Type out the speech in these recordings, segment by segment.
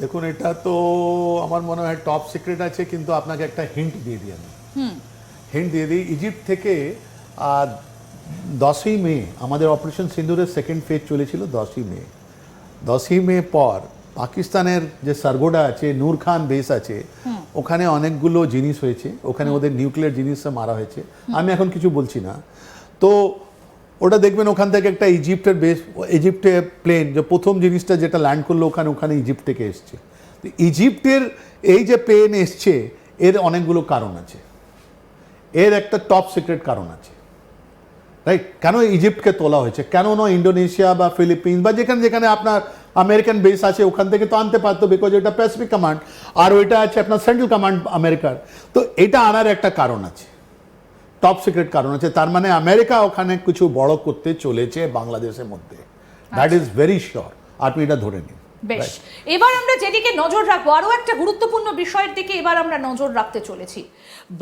দেখুন এটা তো আমার মনে হয় টপ সিক্রেট আছে কিন্তু আপনাকে একটা হিন্ট দিয়ে দিই আমি। হিন্ট দিয়ে দিই ইজিপ্ট থেকে দশই মে আমাদের অপারেশন সিন্দুরের সেকেন্ড ফেজ চলেছিল দশই মে। দশই মে পর পাকিস্তানের যে সারগোডা আছে নূর খান বেস আছে ওখানে অনেকগুলো জিনিস হয়েছে ওখানে ওদের নিউক্লিয়ার জিনিস মারা হয়েছে। আমি এখন কিছু বলছি না। তো ওটা দেখবেন ওখান থেকে একটা ইজিপ্টের বেস ইজিপ্টে প্লেন যে প্রথম জিনিসটা যেটা ল্যান্ড করল ওখানে ওখানে ইজিপ্ট থেকে এসছে। তো ইজিপ্টের এই যে প্লেন এসছে, এর অনেকগুলো কারণ আছে। এর একটা টপ সিক্রেট কারণ আছে। রাইট কেন ইজিপ্টকে তোলা হয়েছে? কেন না ইন্ডোনেশিয়া বা ফিলিপিন্স বা যেখানে যেখানে আপনার আমেরিকান বেস আছে, ওখান থেকে তো আনতে পারতো বিকজ এটা প্যাসিফিক কমান্ড আর ওইটা আছে আপনার সেন্ট্রাল কমান্ড আমেরিকার তো এটা আনার একটা কারণ আছে। টপ সিক্রেট কারণ আছে। তার মানে আমেরিকা ওখানে কিছু বড় করতে চলেছে বাংলাদেশের মধ্যে। দ্যাট ইজ ভেরি শিওর আপনি এটা ধরে নিন। বেশ। এবার আমরা যেদিকে নজর রাখব আরও একটা গুরুত্বপূর্ণ বিষয়ের দিকে এবার আমরা নজর রাখতে চলেছি।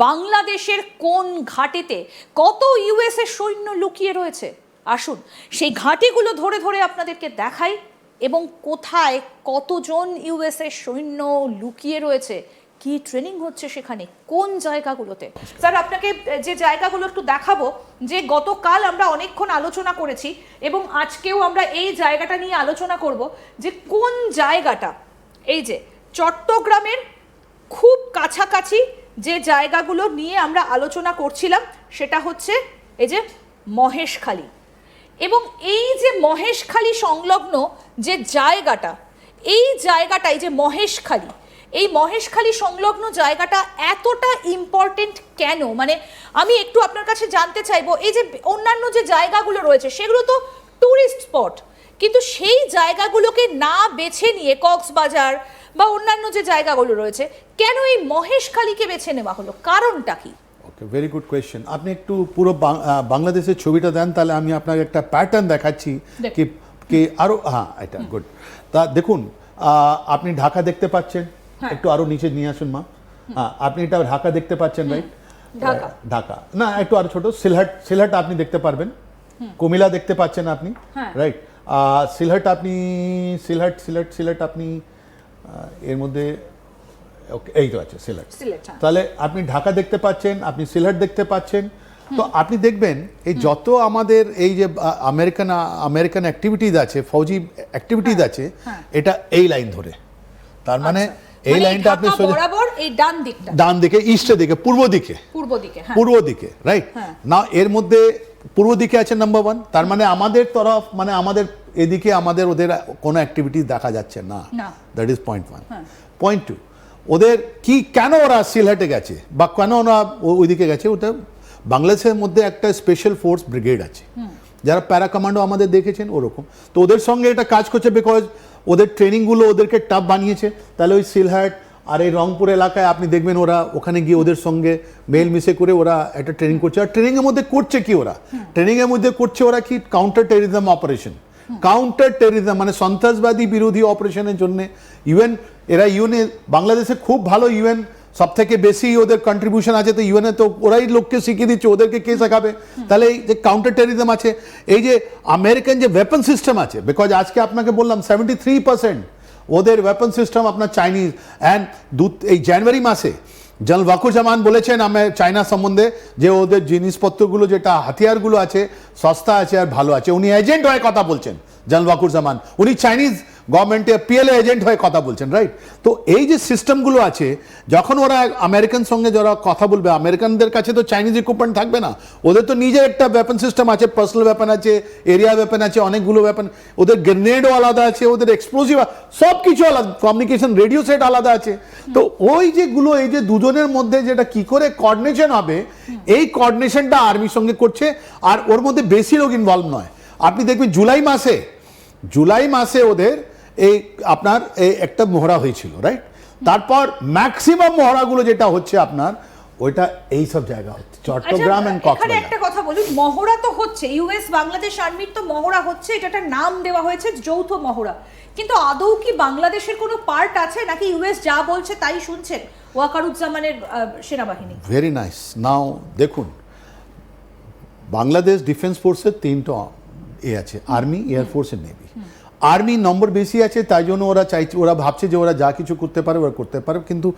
বাংলাদেশের কোন ঘাটিতে কত ইউএস এর সৈন্য লুকিয়ে রয়েছে? আসুন সেই ঘাটিগুলো ধরে ধরে আপনাদেরকে দেখাই এবং কোথায় কতজন ইউএস এর সৈন্য লুকিয়ে রয়েছে কি ট্রেনিং হচ্ছে সেখানে? কোন জায়গাগুলোতে? স্যার, আপনাকে যে জায়গাগুলো একটু দেখাবো, যে গতকাল আমরা অনেকক্ষণ আলোচনা করেছি এবং আজকেও আমরা এই জায়গাটা নিয়ে আলোচনা করব যে কোন জায়গাটা, এই যে চট্টগ্রামের খুব কাছাকাছি যে জায়গাগুলো নিয়ে আমরা আলোচনা করছিলাম, সেটা হচ্ছে এই যে মহেশখালী। এবং এই যে মহেশখালী সংলগ্ন যে জায়গাটা, এই জায়গাটাই যে মহেশখালী এই মহেশখালী সংলগ্ন জায়গাটা এতটা ইম্পর্টেন্ট কেন মানে আমি একটু আপনার কাছে জানতে চাইব এই যে অন্যান্য যে জায়গাগুলো রয়েছে সেগুলো তো ট্যুরিস্ট স্পট কিন্তু সেই জায়গাগুলোকে না বেছে নিয়ে কক্সবাজার বা অন্যান্য যে জায়গাগুলো রয়েছে কেন এই মহেশখালীকে বেছে নেওয়া হলো কারণটা কি ওকে ভেরি গুড কোয়েশ্চেন আপনি একটু পুরো বাংলাদেশের ছবিটা দেন তাহলে আমি আপনাকে একটা প্যাটার্ন দেখাচ্ছি। কি কি আরও হ্যাঁ এটা গুড তা দেখুন আপনি ঢাকা দেখতে পাচ্ছেন। একটু আরও নিচে নিয়ে আসুন মা। হ্যাঁ আপনি এটা ঢাকা দেখতে পাচ্ছেন রাইট ঢাকা। না একটু আরও ছোট। সিলহাট সিলহাট আপনি দেখতে পারবেন। কুমিলা দেখতে পাচ্ছেন আপনি হ্যাঁ। রাইট সিলহাট আপনি সিলহাট সিলেট সিলেট আপনি এর মধ্যে ওকে এই তো আছে সিলেট সিলেট, হ্যাঁ। তাহলে আপনি ঢাকা দেখতে পাচ্ছেন আপনি সিলেট দেখতে পাচ্ছেন। তো আপনি দেখবেন এই যত আমাদের এই যে আমেরিকান আমেরিকান অ্যাক্টিভিটিজ আছে ফৌজি অ্যাক্টিভিটিজ আছে হ্যাঁ। এটা এই লাইন ধরে। তার মানে এই মানে লাইনটা আপনি বরাবর এই ডান দিকটা। ডান দিকে ইস্টের দিকে পূর্ব দিকে। পূর্ব দিকে হ্যাঁ। পূর্ব দিকে রাইট হ্যাঁ। না এর মধ্যে পূর্ব দিকে আছে নাম্বার ওয়ান তার মানে আমাদের তরফ মানে আমাদের এদিকে আমাদের ওদের কোনো অ্যাক্টিভিটিস দেখা যাচ্ছে না। That is point one. Point two ওদের কি কেন ওরা সিলহাটে গেছে? বা কেন ওরা ওইদিকে গেছে? ওটা বাংলাদেশের মধ্যে একটা স্পেশাল ফোর্স ব্রিগেড আছে। যারা প্যারা কমান্ডো আমাদের দেখেছেন ওরকম। তো ওদের সঙ্গে এটা কাজ করছে বিকজ ওদের ট্রেনিংগুলো ওদেরকে টাফ বানিয়েছে। তাহলে ওই সিলহাট আর এই রংপুর এলাকায় আপনি দেখবেন ওরা ওখানে গিয়ে ওদের সঙ্গে মেল মিশে করে ওরা একটা ট্রেনিং করছে। আর ট্রেনিংয়ের মধ্যে করছে কি ওরা? ট্রেনিংয়ের মধ্যে করছে ওরা কি? Counter terrorism operation counter terrorism মানে সন্ত্রাসবাদী বিরোধী অপারেশনের জন্য। ইউএন এরা ইউনে বাংলাদেশে খুব ভালো ইউএন সব থেকে বেশি ওদের কন্ট্রিবিউশন আছে তো ইউএনএ তো ওরাই লোককে শিখিয়ে দিচ্ছে, ওদেরকে কে শেখাবে? তাহলে এই যে কাউন্টার টেরিজম আছে, এই যে আমেরিকান যে ওয়েপন সিস্টেম আছে বিকজ আজকে আপনাকে বললাম সেভেন্টি থ্রি পার্সেন্ট ওদের ওয়েপন সিস্টেম আপনার চাইনিজ অ্যান্ড দু, এই জানুয়ারি মাসে জেনারেল ওয়াকুজামান বলেছেন আমি চায়না সম্বন্ধে যে ওদের জিনিসপত্রগুলো যেটা হাতিয়ারগুলো আছে, সস্তা আছে আর ভালো আছে। উনি এজেন্ট হয়ে কথা বলছেন। জেনারেল জামান। উনি চাইনিজ গভর্নমেন্টে পিএলএ এজেন্ট হয়ে কথা বলছেন রাইট তো এই যে সিস্টেমগুলো আছে, যখন ওরা আমেরিকান সঙ্গে যারা কথা বলবে আমেরিকানদের কাছে তো চাইনিজ ইকুইপমেন্ট থাকবে না। ওদের তো নিজের একটা ওয়েপন সিস্টেম আছে পার্সোনাল ওয়েপন আছে এরিয়া ওয়েপন আছে, অনেকগুলো ওয়েপন ওদের গ্রেনেডও আলাদা আছে, ওদের এক্সপ্লোসিভ সব কিছু আলাদা কমিউনিকেশন রেডিও সেট আলাদা আছে। তো ওই যেগুলো, এই যে দুজনের মধ্যে যেটা কি করে কোঅর্ডিনেশন হবে, এই কোঅর্ডিনেশনটা আর্মির সঙ্গে করছে, আর ওর মধ্যে বেশি লোক ইনভলভ নয়। আপনি দেখবেন জুলাই মাসে জুলাই মাসে ওদের এই আপনার এই একটা মহড়া হয়েছিল রাইট তারপর ম্যাক্সিমাম মহড়াগুলো যেটা হচ্ছে আপনার ওইটা এই সব জায়গা হচ্ছে চট্টগ্রাম এন্ড আচ্ছা, এখানে কক্সবাজার একটা কথা বলি মহড়া তো হচ্ছে ইউএস বাংলাদেশ আর্মির তো মহড়া হচ্ছে এটা একটা নাম দেওয়া হয়েছে যৌথ মহড়া। কিন্তু আদৌ কি বাংলাদেশের কোনো পার্ট আছে নাকি ইউএস যা বলছে তাই শুনছেন ওয়াকারুজ্জামানের সেনাবাহিনী? ভেরি নাইস নাও দেখুন বাংলাদেশ ডিফেন্স ফোর্সের তিনটা এ আছে army air force and navy army number বেশি আছে, তাই জন্য ওরা চাইছে, ওরা ভাবছে যে ওরা যা কিছু করতে পারে, ওরা করতে পারে, কিন্তু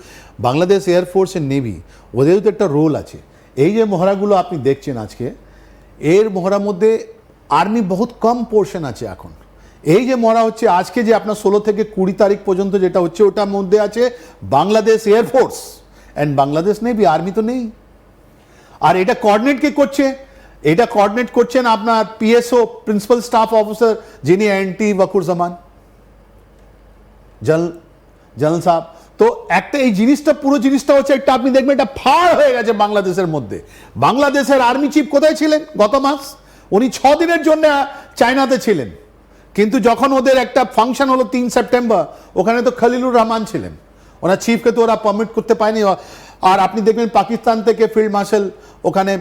বাংলাদেশ এয়ারফোর্স এন্ড নেভি ওদেরও তো একটা রোল আছে। এই যে মহড়াগুলো আপনি দেখছেন আজকে, এর মহড়ার মধ্যে আর্মি বহুত কম পোর্শন আছে এখন। এই যে মহড়া হচ্ছে, আজকে যে আপনার ষোলো থেকে কুড়ি তারিখ পর্যন্ত যেটা হচ্ছে, ওটার মধ্যে আছে Bangladesh air force and Bangladesh navy army তো নেই। আর এটা কোঅর্ডিনেট কে করছে? এটা কোঅর্ডিনেট করছেন আপনার পিএসও প্রিন্সিপাল স্টাফ অফিসার যিনি অ্যান্টি জামান জল জল সাহেব। তো একটা এই জিনিসটা, পুরো জিনিসটা হচ্ছে একটা, আপনি দেখবেন এটা ফার হয়ে গেছে বাংলাদেশের মধ্যে। বাংলাদেশের আর্মি চিফ কোথায় ছিলেন গত মাস? উনি ছ দিনের জন্য চায়নাতে ছিলেন। কিন্তু যখন ওদের একটা ফাংশন হলো তিন সেপ্টেম্বর ওখানে তো খলিলুর রহমান ছিলেন। ওনার চিফকে তো ওরা পারমিট করতে পায়নি আর আপনি দেখবেন পাকিস্তান থেকে ফিল্ড মার্শাল ওখানে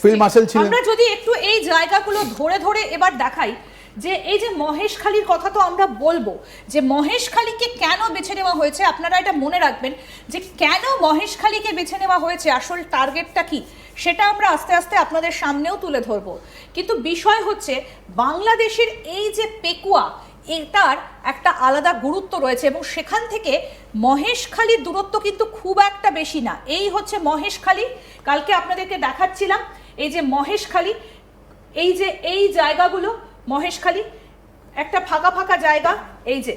ফিল্ড মার্শাল ছিলেন আমরা যদি একটু এই জায়গাগুলো ধরে ধরে এবার দেখাই যে এই যে মহেশখালীর কথা তো আমরা বলব যে মহেশখালীকে কেন বেছে নেওয়া হয়েছে আপনারা এটা মনে রাখবেন যে কেন মহেশখালীকে বেছে নেওয়া হয়েছে আসল টার্গেটটা কি সেটা আমরা আস্তে আস্তে আপনাদের সামনেও তুলে ধরবো। কিন্তু বিষয় হচ্ছে বাংলাদেশের এই যে পেকুয়া এটার একটা আলাদা গুরুত্ব রয়েছে এবং সেখান থেকে মহেশখালীর দূরত্ব কিন্তু খুব একটা বেশি না। এই হচ্ছে মহেশখালী কালকে আপনাদেরকে দেখাচ্ছিলাম এই যে মহেশখালী এই যে এই জায়গাগুলো মহেশখালী একটা ফাঁকা ফাঁকা জায়গা, এই যে।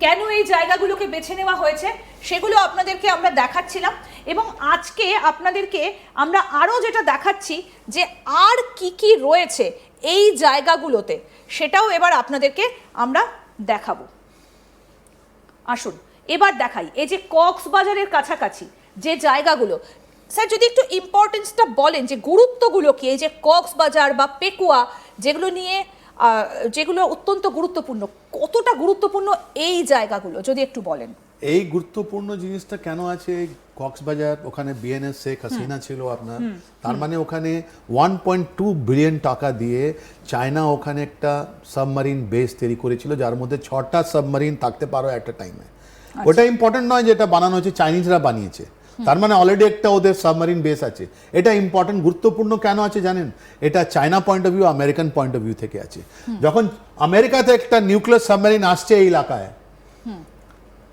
কেন এই জায়গাগুলোকে বেছে নেওয়া হয়েছে সেগুলো আপনাদেরকে আমরা দেখাচ্ছিলাম এবং আজকে আপনাদেরকে আমরা আরও যেটা দেখাচ্ছি যে আর কি কি রয়েছে এই জায়গাগুলোতে, সেটাও এবার আপনাদেরকে আমরা দেখাবো। আসুন, এবার দেখাই। এই যে কক্সবাজারের কাছাকাছি যে জায়গাগুলো, স্যার, যদি একটু ইম্পর্টেন্সটা বলেন যে গুরুত্বগুলো কি? এই যে কক্সবাজার বা পেকুয়া, যেগুলো নিয়ে যেগুলো অত্যন্ত গুরুত্বপূর্ণ, কতটা গুরুত্বপূর্ণ এই জায়গাগুলো, যদি একটু বলেন। এই গুরুত্বপূর্ণ জিনিসটা কেন আছে? কক্সবাজার ওখানে বিএনএস শেখ হাসিনা ছিল আপনার। তার মানে ওখানে ওয়ান পয়েন্ট টু বিলিয়ন টাকা দিয়ে চায়না ওখানে একটা সাবমারিন বেস তৈরি করেছিল যার মধ্যে ছটা সাবমারিন থাকতে পারো একটা টাইমে ওটা ইম্পর্টেন্ট নয় যেটা বানানো হয়েছে চাইনিজরা বানিয়েছে। তার মানে অলরেডি একটা ওদের সাবমারিন বেস আছে। এটা ইম্পর্টেন্ট গুরুত্বপূর্ণ কেন আছে জানেন? এটা China point of view American point of view থেকে আছে। যখন আমেরিকাতে একটা নিউক্লিয়ার সাবমারিন আসছে এই এলাকায়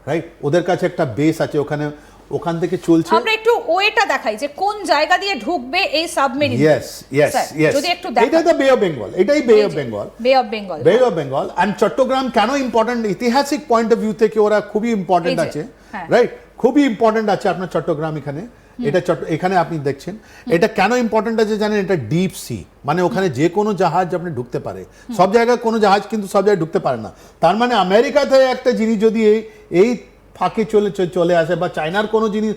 রাইট ওদের কাছে একটা বেস আছে ওখানে ওখান থেকে চলছে। আমরা একটু ওয়েটা দেখাই যে কোন জায়গা দিয়ে ঢুকবে এই সাবমেরিন ইয়েস ইয়েস ইয়েস যদি একটু এটা দা বে অফ বেঙ্গল এটাই বে অফ বেঙ্গল বে অফ বেঙ্গল বে অফ বেঙ্গল এন্ড চট্টগ্রাম কেন ইম্পর্টেন্ট ঐতিহাসিক পয়েন্ট অফ ভিউ থেকে ওরা খুবই ইম্পর্টেন্ট আছে হ্যাঁ। রাইট খুবই ইম্পর্টেন্ট আছে আপনার চট্টগ্রাম এখানে। এটা চট এখানে আপনি দেখছেন। এটা কেন ইম্পর্টেন্ট আছে জানেন? এটা ডিপ সি মানে ওখানে যে কোনো জাহাজ আপনি ঢুকতে পারে। সব জায়গায় কোনো জাহাজ কিন্তু সব জায়গায় ঢুকতে পারে না। তার মানে আমেরিকাতে একটা জিনিস যদি এই এই ফাঁকে চলে চলে আসে বা চায়নার কোনো জিনিস